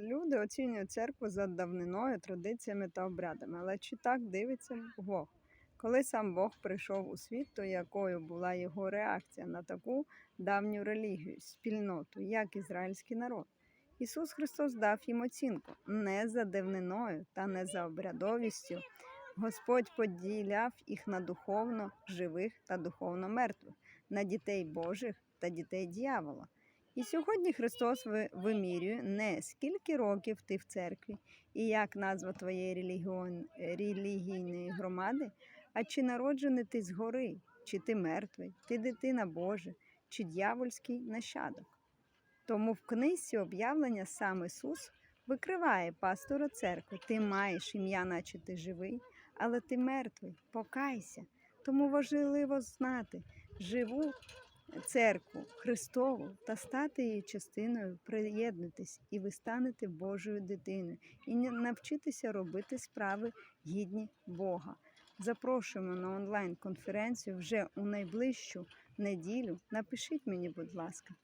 Люди оцінюють церкву за давниною, традиціями та обрядами. Але чи так дивиться Бог? Коли сам Бог прийшов у світ, то якою була його реакція на таку давню релігію, спільноту, як ізраїльський народ? Ісус Христос дав їм оцінку не за давниною та не за обрядовістю. Господь поділяв їх на духовно живих та духовно мертвих, на дітей Божих та дітей дьявола. І сьогодні Христос вимірює не скільки років ти в церкві і як назва твоєї релігійної громади, а чи народжений ти згори, чи ти мертвий, ти дитина Божа, чи дьявольський нащадок. Тому в книзі об'явлення сам Ісус викриває пастора церкви. Ти маєш ім'я, наче ти живий, але ти мертвий. Покайся. Тому важливо знати живу церкву Христову та стати її частиною, приєднатись, і ви станете Божою дитиною, і навчитися робити справи гідні Бога. Запрошуємо на онлайн-конференцію вже у найближчу неділю. Напишіть мені, будь ласка.